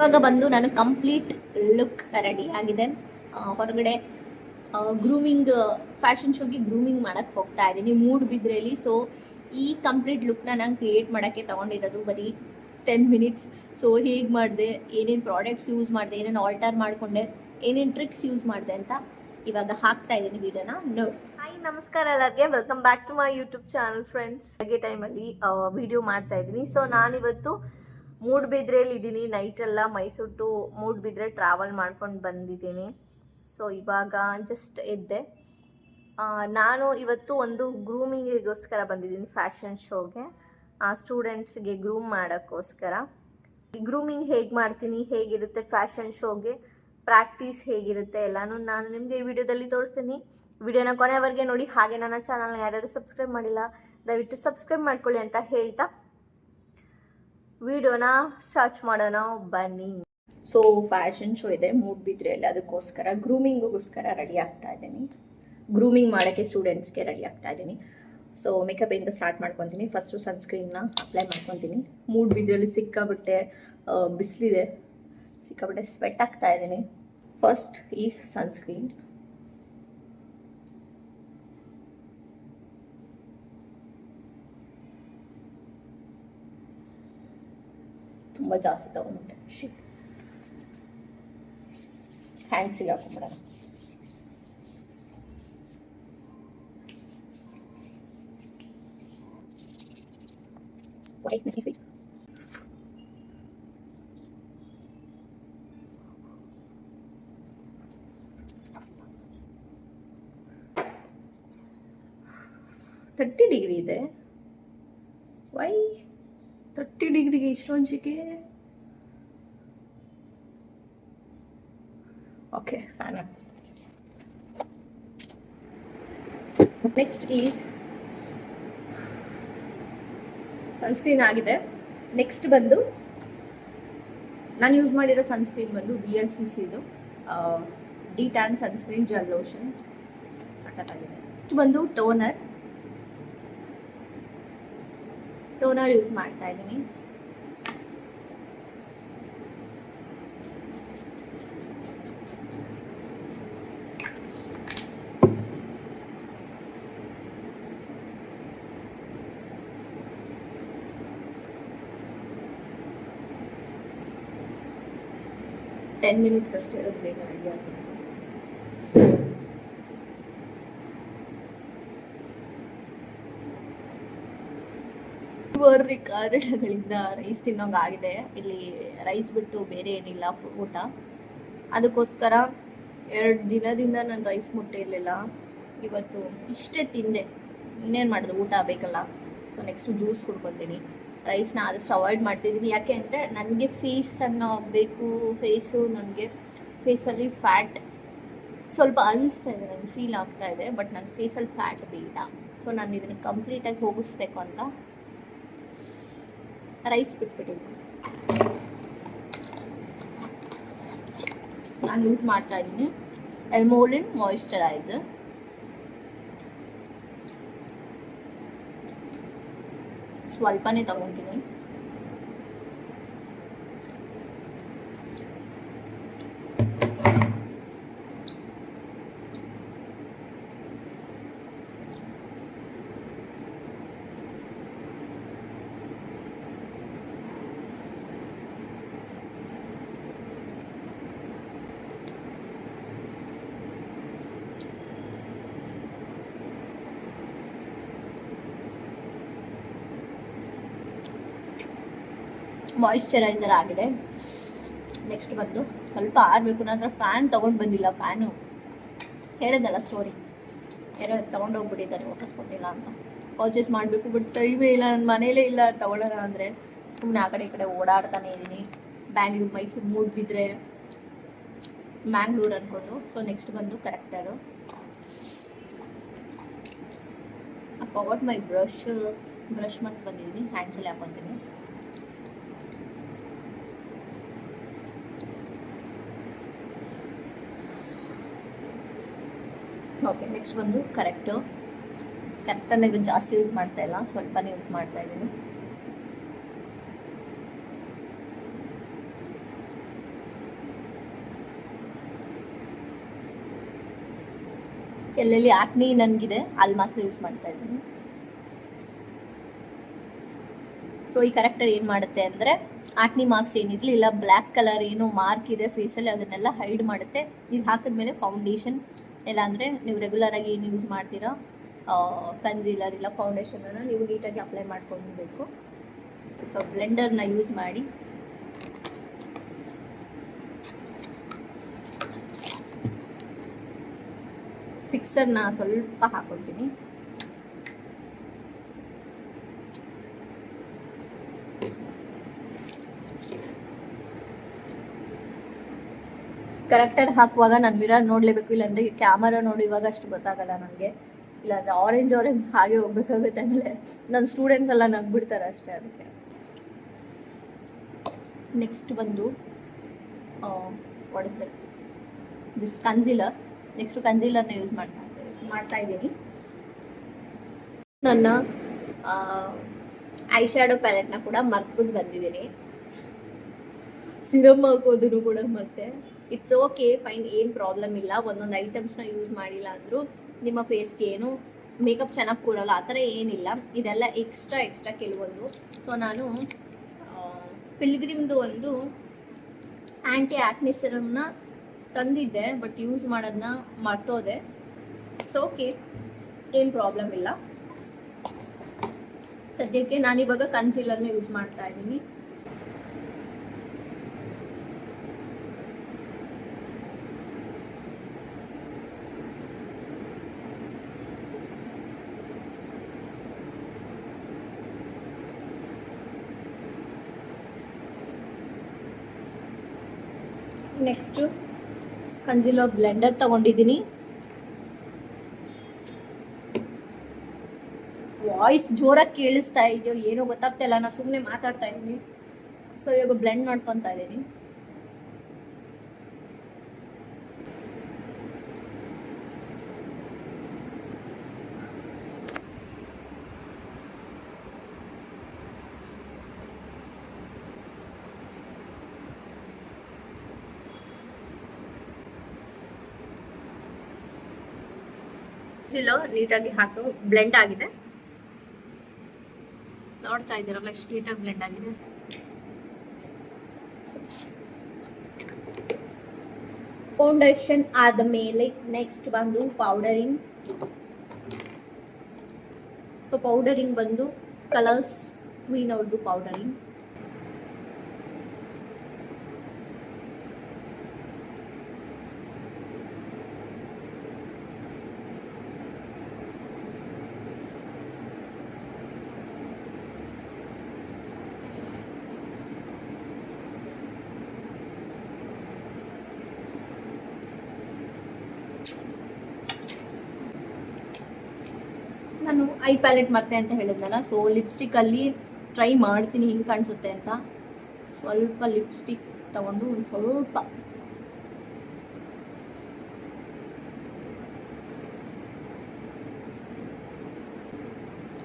ಇವಾಗ ಬಂದು ನಾನು ಕಂಪ್ಲೀಟ್ ಲುಕ್ ರೆಡಿ ಆಗಿದೆ. ಹೊರಗಡೆ ಗ್ರೂಮಿಂಗ್ ಫ್ಯಾಷನ್ ಶೋಗೆ ಗ್ರೂಮಿಂಗ್ ಮಾಡಕ್ಕೆ ಹೋಗ್ತಾ ಇದ್ದೀನಿ. ಮೂಡ್ ಬಿದ್ರೆಯಲ್ಲಿ ಸೊ ಈ ಕಂಪ್ಲೀಟ್ ಲುಕ್ನ ನಾನು ಕ್ರಿಯೇಟ್ ಮಾಡೋಕ್ಕೆ ತೊಗೊಂಡಿರೋದು ಬರೀ ಟೆನ್ ಮಿನಿಟ್ಸ್ ಸೊ ಹೇಗೆ ಮಾಡಿದೆ, ಏನೇನು ಪ್ರಾಡಕ್ಟ್ಸ್ ಯೂಸ್ ಮಾಡಿದೆ, ಏನೇನು ಆಲ್ಟರ್ ಮಾಡಿಕೊಂಡೆ, ಏನೇನು ಟ್ರಿಕ್ಸ್ ಯೂಸ್ ಮಾಡಿದೆ ಅಂತ ಇವಾಗ ಹಾಕ್ತಾ ಇದ್ದೀನಿ ವಿಡಿಯೋನ. ನೋಡಿ. ಹಾಯ್ ನಮಸ್ಕಾರ ಎಲ್ಲರಿಗೆ. Welcome back to my YouTube channel friends ಹಾಗೆ ಟೈಮಲ್ಲಿ ವಿಡಿಯೋ ಮಾಡ್ತಾ ಇದ್ದೀನಿ. ಸೊ ನಾನಿವತ್ತು ಮೂಡ್ಬಿದ್ರೆಯಲ್ಲಿ ಇದ್ದೀನಿ ನೈಟೆಲ್ಲ ಮೈಸೂರು ಟು ಮೂಡ್ಬಿದ್ರೆ ಟ್ರಾವೆಲ್ ಮಾಡ್ಕೊಂಡು ಬಂದಿದ್ದೀನಿ. ಸೊ, ಇವಾಗ ಜಸ್ಟ್ ಎದ್ದೆ. ನಾನು ಇವತ್ತು ಒಂದು ಗ್ರೂಮಿಂಗಿಗೋಸ್ಕರ ಬಂದಿದ್ದೀನಿ ಫ್ಯಾಷನ್ ಶೋಗೆ. ಸ್ಟೂಡೆಂಟ್ಸ್ಗೆ ಗ್ರೂಮ್ ಮಾಡೋಕ್ಕೋಸ್ಕರ. ಗ್ರೂಮಿಂಗ್ ಹೇಗೆ ಮಾಡ್ತೀನಿ, ಹೇಗಿರುತ್ತೆ ಫ್ಯಾಷನ್ ಶೋಗೆ, ಪ್ರಾಕ್ಟೀಸ್ ಹೇಗಿರುತ್ತೆ ಎಲ್ಲನೂ ನಾನು ನಿಮಗೆ ಈ ವಿಡಿಯೋದಲ್ಲಿ ತೋರಿಸ್ತೀನಿ. ವಿಡಿಯೋನ ಕೊನೆವರೆಗೆ ನೋಡಿ, ಹಾಗೆ ನನ್ನ ಚಾನಲ್ನ ಯಾರ್ಯಾರು ಸಬ್ಸ್ಕ್ರೈಬ್ ಮಾಡಿಲ್ಲ, ದಯವಿಟ್ಟು ಸಬ್ಸ್ಕ್ರೈಬ್ ಮಾಡ್ಕೊಳ್ಳಿ ಅಂತ ಹೇಳ್ತಾ ವಿಡಿಯೋನ ಸರ್ಚ್ ಮಾಡೋಣ, ಬನ್ನಿ. ಸೊ ಫ್ಯಾಷನ್ ಶೋ ಇದೆ ಮೂಡ್ ಬಿದ್ರೆಯಲ್ಲಿ ಅದಕ್ಕೋಸ್ಕರ ಗ್ರೂಮಿಂಗ್ಗೋಸ್ಕರ ರೆಡಿ ಆಗ್ತಾ ಇದ್ದೀನಿ. ಗ್ರೂಮಿಂಗ್ ಮಾಡೋಕ್ಕೆ ಸ್ಟೂಡೆಂಟ್ಸ್ಗೆ ರೆಡಿ ಆಗ್ತಾ ಇದ್ದೀನಿ. ಸೊ ಮೇಕಪಿಂದ ಸ್ಟಾರ್ಟ್ ಮಾಡ್ಕೊತೀನಿ. ಫಸ್ಟು ಸನ್ಸ್ಕ್ರೀನ್ನ ಅಪ್ಲೈ ಮಾಡ್ಕೊತೀನಿ. ಮೂಡ್ ಬಿದ್ರಲ್ಲಿ ಸಿಕ್ಕಾಬಿಟ್ಟೆ ಬಿಸಿಲಿದೆ. ಸಿಕ್ಕಾಬಿಟ್ಟೆ ಸ್ವೆಟ್ ಆಗ್ತಾ ಇದ್ದೀನಿ. ಫಸ್ಟ್ ಈಸ್ ಸನ್ಸ್ಕ್ರೀನ್ ತುಂಬ ಜಾಸ್ತಿ ತಗೊಂಡ್ಬಿಟ್ಟೆ ಶಿಟ್ ಹ್ಯಾಂಡ್ಸಿಗೆ ಹಾಕೊಂಬಿಡೋಣ Wait, let me speak. Thirty degree ಇದೆ ವೈ ತರ್ಟಿ ಡಿಗ್ರಿಗೆ ಇಷ್ಟೊಂಜಿಗೆ okay fan next is sunscreen ಆಗಿದೆ. ನೆಕ್ಸ್ಟ್ ಬಂದು ನಾನು ಯೂಸ್ ಮಾಡಿರೋ ಸನ್ಸ್ಕ್ರೀನ್ ಬಂದು ಬಿ ಎಲ್ ಸಿ ಸಿದು D tan sunscreen gel lotion ಸಖತ್ತಾಗಿದೆ. ನೆಕ್ಸ್ಟ್ ಬಂದು ಟೋನರ್ ಟೋನರ್ ಯೂಸ್ ಮಾಡ್ತಾ ಇದ್ದೀನಿ. ಟೆನ್ ಮಿನಿಟ್ಸ್ ಅಷ್ಟೇ ಇರೋದು ಬೇಗ ರೆಡಿ ಆಗುತ್ತೆ ಮೂರುವರೆ ಕಾರಣಗಳಿಂದ ರೈಸ್ ತಿನ್ನೋಂಗಾಗಿದೆ. ಇಲ್ಲಿ ರೈಸ್ ಬಿಟ್ಟು ಬೇರೆ ಏನಿಲ್ಲ ಊಟ. ಅದಕ್ಕೋಸ್ಕರ ಎರಡು ದಿನದಿಂದ ನಾನು ರೈಸ್ ಮುಟ್ಟೆ ಇರಲಿಲ್ಲ. ಇವತ್ತು ಇಷ್ಟೇ ತಿಂದೆ. ಇನ್ನೇನು ಮಾಡಿದೆ? ಊಟ ಬೇಕಲ್ಲ. ಸೊ ನೆಕ್ಸ್ಟು ಜ್ಯೂಸ್ ಕುಡ್ಕೊತೀನಿ. ರೈಸ್ನ ಆದಷ್ಟು ಅವಾಯ್ಡ್ ಮಾಡ್ತಿದ್ದೀನಿ. ಯಾಕೆ ಅಂದರೆ ನನಗೆ ಫೇಸ್ ಸಣ್ಣ ಆಗಬೇಕು. ಫೇಸು ನನಗೆ ಫೇಸಲ್ಲಿ ಫ್ಯಾಟ್ ಸ್ವಲ್ಪ ಅನಿಸ್ತಾ ಇದೆ. ನನಗೆ ಫೀಲ್ ಆಗ್ತಾ ಇದೆ. ಬಟ್ ನನ್ನ ಫೇಸಲ್ಲಿ ಫ್ಯಾಟ್ ಬೇಡ. ಸೊ ನಾನು ಇದನ್ನು ಕಂಪ್ಲೀಟಾಗಿ ಹೋಗಿಸ್ಬೇಕು ಅಂತ ರೈಸ್ ಬಿಟ್ಬಿಟ್ಟಿದ್ದೀನಿ ನಾನು ಯೂಸ್ ಮಾಡ್ತಾ ಇದ್ದೀನಿ ಎಮೋಲಿನ್ ಮಾಯಿಶ್ಚರೈಸರ್ ಸ್ವಲ್ಪನೇ ತಗೊತೀನಿ ಮಾಯಿಶ್ಚರೈಸರ್ ಆಗಿದೆ. ನೆಕ್ಸ್ಟ್ ಬಂದು ಸ್ವಲ್ಪ ಆರಬೇಕು, ನಂತರ ಫ್ಯಾನ್ ತೊಗೊಂಡು ಬಂದಿಲ್ಲ ಫ್ಯಾನು ಹೇಳಿದಲ್ಲ ಸ್ಟೋರಿ ಯಾರೋ ತೊಗೊಂಡೋಗ್ಬಿಟ್ಟಿದ್ದಾರೆ ವಾಪಸ್ ಕೊಟ್ಟಿಲ್ಲ ಅಂತ. ಪರ್ಚೇಸ್ ಮಾಡಬೇಕು ಬಟ್ ಟೈಮೇ ಇಲ್ಲ ನನ್ನ ಮನೇಲೇ ಇಲ್ಲ, ತೊಗೊಳ್ಳೋಣ ಅಂದರೆ ಸುಮ್ಮನೆ ಆ ಕಡೆ ಈ ಕಡೆ ಓಡಾಡ್ತಾನೆ ಇದ್ದೀನಿ ಬ್ಯಾಂಗ್ಳೂರು ಮೈಸೂರು ಮೂಡ್ ಬಿದ್ದರೆ ಮ್ಯಾಂಗ್ಳೂರು ಅಂದ್ಕೊಂಡು ಸೊ ನೆಕ್ಸ್ಟ್ ಬಂದು corrector forward my brushes brush ಮಾಡ್ತಾ ಬಂದಿದ್ದೀನಿ ಹ್ಯಾಂಡ್ಸಲ್ಲಿ ಹಾಕೊತೀನಿ ಓಕೆ ನೆಕ್ಸ್ಟ್ ಬಂದು ಕರೆಕ್ಟು ಕರೆಕ್ಟನ್ನು ಇದು ಜಾಸ್ತಿ ಯೂಸ್ ಮಾಡ್ತಾ ಇಲ್ಲ, ಸ್ವಲ್ಪನೇ ಯೂಸ್ ಮಾಡ್ತಾ ಇದ್ದೀನಿ. ಎಲ್ಲೆಲ್ಲಿ ಆಕ್ನಿ ನನಗಿದೆ, ಅಲ್ಲಿ ಮಾತ್ರ ಯೂಸ್ ಮಾಡ್ತಾ ಇದ್ದೀನಿ. ಸೊ ಈ ಕರೆಕ್ಟರ್ ಏನು ಮಾಡುತ್ತೆ ಅಂದರೆ ಆಕ್ನಿ ಮಾರ್ಕ್ಸ್ ಏನಿರಲಿ ಇಲ್ಲ ಬ್ಲ್ಯಾಕ್ ಕಲರ್ ಏನು ಮಾರ್ಕ್ ಇದೆ ಫೇಸಲ್ಲಿ ಅದನ್ನೆಲ್ಲ ಹೈಡ್ ಮಾಡುತ್ತೆ. ಇದು ಹಾಕಿದ್ಮೇಲೆ ಫೌಂಡೇಶನ್ ಇಲ್ಲ ಅಂದರೆ ನೀವು ರೆಗ್ಯುಲರ್ ಆಗಿ ಏನು ಯೂಸ್ ಮಾಡ್ತೀರಾ ಕನ್ಸೀಲರ್ ಇಲ್ಲ ಫೌಂಡೇಶನನ್ನು ನೀವು ನೀಟಾಗಿ ಅಪ್ಲೈ ಮಾಡ್ಕೊಳ್ಬೇಕು. ಬ್ಲೆಂಡರ್ನ ಯೂಸ್ ಮಾಡಿ. ಫಿಕ್ಸರ್ನ ಸ್ವಲ್ಪ ಹಾಕೊತೀನಿ ಕರೆಕ್ಟಾಗಿ ಹಾಕುವಾಗ ನಾನು ಮಿರರ್ ನೋಡಲೇಬೇಕು ಇಲ್ಲಾಂದರೆ ಕ್ಯಾಮರಾ ನೋಡಿ ಇವಾಗ ಅಷ್ಟು ಗೊತ್ತಾಗಲ್ಲ ನನಗೆ. ಇಲ್ಲಾಂದರೆ ಆರೆಂಜ್ ಆರೆಂಜ್ ಹಾಗೆ ಹೋಗ್ಬೇಕಾಗುತ್ತೆ ಆಮೇಲೆ ನನ್ನ ಸ್ಟೂಡೆಂಟ್ಸ್ ಎಲ್ಲ ನಗ್ಬಿಡ್ತಾರೆ ಅಷ್ಟೇ ಅದಕ್ಕೆ. ನೆಕ್ಸ್ಟ್ ಬಂದು what that this concealer next ಕನ್ಸೀಲರ್ನ use ಮಾಡ್ತಾ ಮಾಡ್ತಾ ಇದ್ದೀನಿ. ನನ್ನ ಐ ಶ್ಯಾಡೋ ಪ್ಯಾಲೆಟ್ನ ಕೂಡ ಮರ್ತ್ಬಿಟ್ಟು ಬಂದಿದ್ದೀನಿ. ಸಿರಮ್ ಹಾಕೋದನ್ನು ಕೂಡ ಮತ್ತೆ ಇಟ್ಸ್ ಓಕೆ ಫೈನ್ ಏನು ಪ್ರಾಬ್ಲಮ್ ಇಲ್ಲ. ಒಂದೊಂದು ಐಟಮ್ಸ್ನ ಯೂಸ್ ಮಾಡಿಲ್ಲ ಅಂದರೂ ನಿಮ್ಮ ಫೇಸ್ಗೆ ಏನು ಮೇಕಪ್ ಚೆನ್ನಾಗಿ ಕೂರಲ್ಲ, ಆ ಥರ ಏನಿಲ್ಲ. ಇದೆಲ್ಲ ಎಕ್ಸ್ಟ್ರಾ ಎಕ್ಸ್ಟ್ರಾ ಕೆಲವೊಂದು. ಸೊ ನಾನು ಪಿಲ್ಗ್ರಿಮ್ದು ಒಂದು ಆ್ಯಂಟಿ ಆ್ಯಕ್ನಿ ಸಿರಮ್ನ ತಂದಿದ್ದೆ ಬಟ್ ಯೂಸ್ ಮಾಡೋದನ್ನ ಮರ್ತೋದೆ. ಇಟ್ಸ್ ಓಕೆ ಏನು ಪ್ರಾಬ್ಲಮ್ ಇಲ್ಲ. ಸದ್ಯಕ್ಕೆ ನಾನಿವಾಗ ಕನ್ಸೀಲರ್ನ ಯೂಸ್ ಮಾಡ್ತಾ ಇದ್ದೀನಿ. ನೆಕ್ಸ್ಟು ಕಂಜಿಲೋ ಬ್ಲೆಂಡರ್ ತಗೊಂಡಿದ್ದೀನಿ. ವಾಯ್ಸ್ ಜೋರಾಗಿ ಕೇಳಿಸ್ತಾ ಇದೆಯೋ ಏನೋ ಗೊತ್ತಾಗ್ತಾ ಇಲ್ಲ ನಾನು ಸುಮ್ಮನೆ ಮಾತಾಡ್ತಾ ಇದ್ದೀನಿ. ಸೊ ಇವಾಗ ಬ್ಲೆಂಡ್ ಮಾಡ್ಕೊತಾ ಇದ್ದೀನಿ. ನೀಟಾಗಿ ಹಾಕು ಬ್ಲೆಂಡ್ ಆಗಿದೆ. ನೋಡ್ತಾ ಇದ್ದೀರಲ್ಲ ಎಷ್ಟು ನೀಟಾಗಿ ಬ್ಲೆಂಡ್ ಆಗಿದೆ. ಫೌಂಡೇಶನ್ ಆದ ಮೇಲೆ ನೆಕ್ಸ್ಟ್ ಬಂದು ಪೌಡರಿಂಗ್ ಸೊ ಪೌಡರಿಂಗ್ ಬಂದು ಕಲರ್ಸ್ ಕ್ವೀನ್ ಅವ್ರದ್ದು ಪೌಡರಿಂಗ್ ನಾನು ಐ ಪ್ಯಾಲೆಟ್ ಮಾಡ್ತೆ ಅಂತ ಹೇಳಿದ್ನಲ್ಲ ಸೊ ಲಿಪ್ಸ್ಟಿಕ್ ಅಲ್ಲಿ ಟ್ರೈ ಮಾಡ್ತೀನಿ ಹಿಂಗೆ ಕಾಣಿಸುತ್ತೆ ಅಂತ. ಸ್ವಲ್ಪ ಲಿಪ್ಸ್ಟಿಕ್ ತಗೊಂಡು ಒಂದು ಸ್ವಲ್ಪ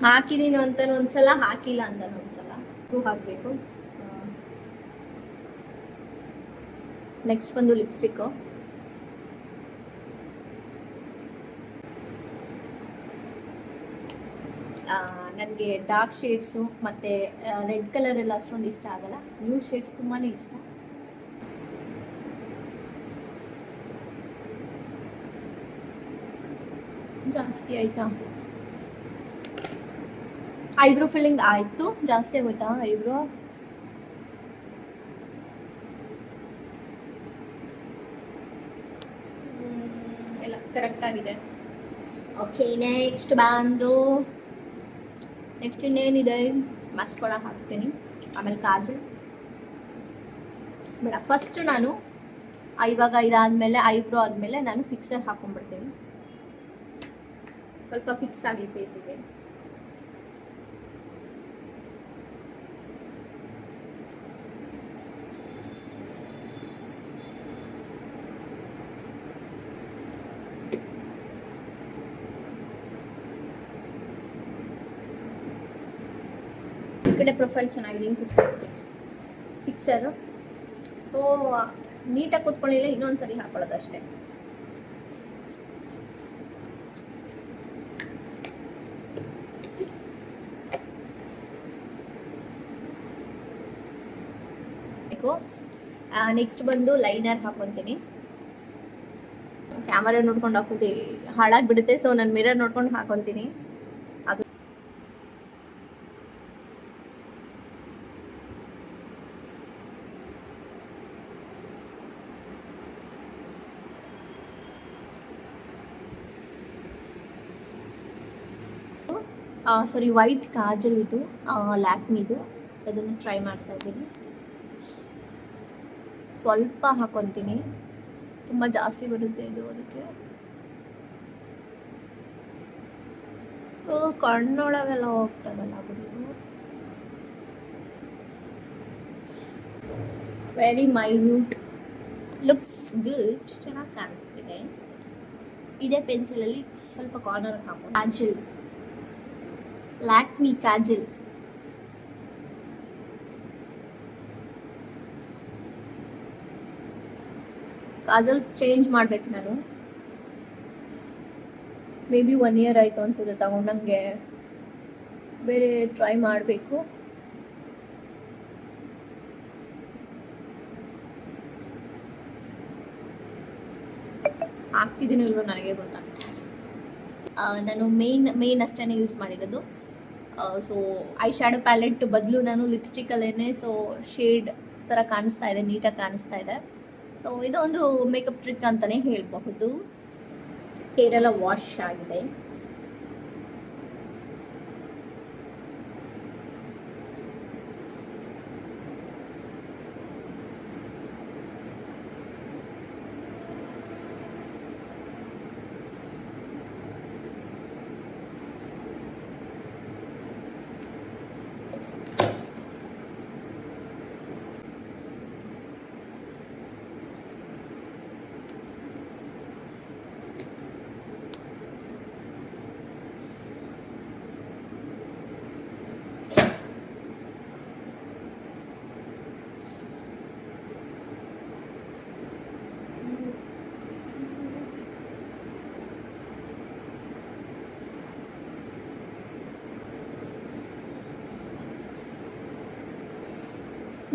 ಹಾಕಿದೀನಿ ಅಂತ ಒಂದ್ಸಲ, ಹಾಕಿಲ್ಲ ಅಂತ ಒಂದ್ಸಲ. ಹೂ ಹಾಕಬೇಕು. ನೆಕ್ಸ್ಟ್ ಬಂದು ಲಿಪ್ಸ್ಟಿಕ್ಕು ನನಗೆ ಡಾರ್ಕ್ ಶೇಡ್ಸು ಮತ್ತು ರೆಡ್ ಕಲರ್ ಎಲ್ಲ ಅಷ್ಟೊಂದು ಇಷ್ಟ ಆಗಲ್ಲ. ನ್ಯೂ ಶೇಡ್ಸ್ ತುಂಬಾ ಇಷ್ಟ. ಜಾಸ್ತಿ ಆಯ್ತಾ? ಐಬ್ರೋ ಫಿಲ್ಲಿಂಗ್ ಆಯಿತು. ಜಾಸ್ತಿ ಆಗೋಯ್ತಾ ಐಬ್ರೋ ಎಲ್ಲ ಕರೆಕ್ಟ್ ಆಗಿದೆ. ಓಕೆ ನೆಕ್ಸ್ಟ್ ಬಂದು. ನೆಕ್ಸ್ಟ್ ಇನ್ನೇನಿದೆ ಮಸ್ಕೊಳ ಹಾಕ್ತೀನಿ. ಆಮೇಲೆ ಕಾಜು. ಬೇಡ ಫಸ್ಟ್ ನಾನು ಇವಾಗ ಇದಾದಮೇಲೆ ಐಬ್ರೋ ಆದಮೇಲೆ ನಾನು ಫಿಕ್ಸರ್ ಹಾಕೊಂಡ್ಬಿಡ್ತೀನಿ. ಸ್ವಲ್ಪ ಫಿಕ್ಸ್ ಆಗಲಿ ಫೇಸಿಗೆ ಒಳಗಡೆ ಪ್ರೊಫೈಲ್ ಚೆನ್ನಾಗಿದೆ, ಹಿಂಗೆ ಫಿಕ್ಸ್ ಅದು ಸೊ ನೀಟಾಗಿ ಕೂತ್ಕೊಳ್ಳಿಲ್ಲ ಇನ್ನೊಂದು ಸರಿ ಹಾಕೊಳ್ಳೋದು ಅಷ್ಟೇ ನೆಕ್ಸ್ಟ್ ಬಂದು ಲೈನರ್ ಹಾಕೊಂತೀನಿ. ಕ್ಯಾಮರಾ ನೋಡ್ಕೊಂಡು ಹಾಕೋದೆ ಹಾಳಾಗಿ ಬಿಡುತ್ತೆ ಸೊ ನಾನು ಮಿರರ್ ನೋಡ್ಕೊಂಡು ಹಾಕೊತೀನಿ. ಸಾರಿ ವೈಟ್ ಕಾಜಲ್ ಇದು ಲ್ಯಾಕ್ಮಿದು ಅದನ್ನು ಟ್ರೈ ಮಾಡ್ತಾ ಇದ್ದೀನಿ. ಸ್ವಲ್ಪ ಹಾಕೊತೀನಿ. ತುಂಬ ಜಾಸ್ತಿ ಬರುತ್ತೆ ಇದು ಅದಕ್ಕೆ. ಕಣ್ಣೊಳಗೆಲ್ಲ ಹೋಗ್ತದಲ್ಲ ಬಿಡು ವೆರಿ ಮೈನ್ಯೂಟ್ ಲುಕ್ಸ್ ಗುಡ್ ಚೆನ್ನಾಗಿ ಕಾಣಿಸ್ತಿದೆ. ಇದೇ ಪೆನ್ಸಿಲಲ್ಲಿ ಸ್ವಲ್ಪ ಕಾರ್ನರ್ ಹಾಕೋದು ಕಾಜಲ್ ಲ್ಯಾಕ್ಮಿ ಕಾಜಲ್ ಕಾಜಲ್ಸ್ ಚೇಂಜ್ ಮಾಡ್ಬೇಕು ನಾನು. ಮೇ ಬಿ ಒನ್ ಇಯರ್ ಆಯಿತು ಅನ್ಸುತ್ತೆ, ತಗೊಂಡಂಗೆ. ಬೇರೆ ಟ್ರೈ ಮಾಡಬೇಕು. ಆಗ್ತಿದ್ದೀನೋ ಇಲ್ವೋ ನನಗೆ ಗೊತ್ತಾಗ್ತದೆ ನಾನು ಮೇನ್ ಮೇನ್ ಅಷ್ಟೇ ಯೂಸ್ ಮಾಡಿರೋದು. ಸೊ ಐ ಶ್ಯಾಡೋ ಪ್ಯಾಲೆಟ್ ಬದಲು ನಾನು ಲಿಪ್ಸ್ಟಿಕಲ್ಲೇ ಸೊ ಶೇಡ್ ಥರ ಕಾಣಿಸ್ತಾ ಇದೆ, ನೀಟಾಗಿ ಕಾಣಿಸ್ತಾ ಇದೆ. ಸೊ ಇದೊಂದು ಮೇಕಪ್ ಟ್ರಿಕ್ ಅಂತಲೇ ಹೇಳಬಹುದು. ಹೇರೆಲ್ಲ ವಾಶ್ ಆಗಿದೆ.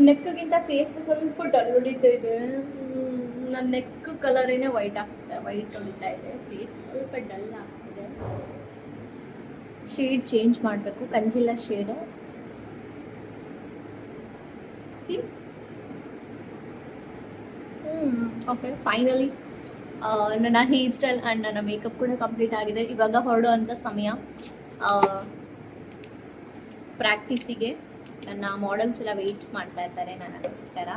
ನೆಕ್ಗಿಂತ ಫೇಸ್ ಸ್ವಲ್ಪ ಡಲ್ ಹೊಡಿತಾ ಇದೆ. ನನ್ನ ನೆಕ್ ಕಲರೇನೆ ವೈಟ್ ಆಗ್ತಾ ವೈಟ್ ಹೊಡಿತಾ ಇದೆ. ಫೇಸ್ ಸ್ವಲ್ಪ ಡಲ್ ಆಗ್ತಿದೆ. ಶೇಡ್ ಚೇಂಜ್ ಮಾಡಬೇಕು ಕನ್ಸಿಲ್ಲ ಶೇಡು ಓಕೆ ಫೈನಲಿ ನನ್ನ ಹೇರ್ ಸ್ಟೈಲ್ ಆ್ಯಂಡ್ ನನ್ನ ಮೇಕಪ್ ಕೂಡ ಕಂಪ್ಲೀಟ್ ಆಗಿದೆ. ಇವಾಗ ಹೊರಡೋ ಅಂಥ ಸಮಯ ಪ್ರಾಕ್ಟೀಸಿಗೆ ನನ್ನ ಮಾಡೆಲ್ಸ್ ಎಲ್ಲ ವೆಯ್ಟ್ ಮಾಡ್ತಾ ಇರ್ತಾರೆ ನನಗೋಸ್ಕರ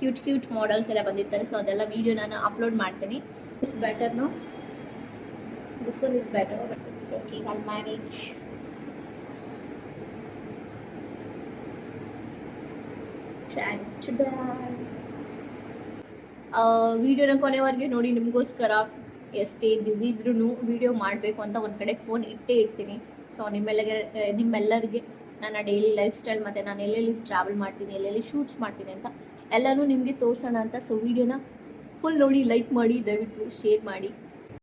ಕ್ಯೂಟ್ ಕ್ಯೂಟ್ ಮಾಡೆಲ್ಸ್ ಎಲ್ಲ ಬಂದಿರ್ತಾರೆ. ಸೊ ಅದೆಲ್ಲ ವಿಡಿಯೋ ನಾನು ಅಪ್ಲೋಡ್ ಮಾಡ್ತೀನಿ. Is better no this one is better but it's okay I manage ವಿಡಿಯೋನ ಕೊನೆವರೆಗೆ ನೋಡಿ, ನಿಮಗೋಸ್ಕರ ಎಷ್ಟೇ ಬ್ಯುಸಿ ಇದ್ರೂ ವಿಡಿಯೋ ಮಾಡಬೇಕು ಅಂತ ಒಂದು ಕಡೆ ಫೋನ್ ಇಟ್ಟೇ ಇರ್ತೀನಿ ಸೊ ನಿಮ್ಮೆಲ್ಲಗೆ ನಿಮ್ಮೆಲ್ಲರಿಗೆ ನನ್ನ ಡೈಲಿ ಲೈಫ್ ಸ್ಟೈಲ್ ಮತ್ತು ನಾನು ಎಲ್ಲೆಲ್ಲಿ ಟ್ರಾವೆಲ್ ಮಾಡ್ತೀನಿ, ಎಲ್ಲೆಲ್ಲಿ ಶೂಟ್ಸ್ ಮಾಡ್ತೀನಿ ಅಂತ ಎಲ್ಲನೂ ನಿಮಗೆ ತೋರಿಸೋಣ ಅಂತ. ಸೊ ವಿಡಿಯೋನ ಫುಲ್ ನೋಡಿ ಲೈಕ್ ಮಾಡಿ, ದಯವಿಟ್ಟು ಶೇರ್ ಮಾಡಿ.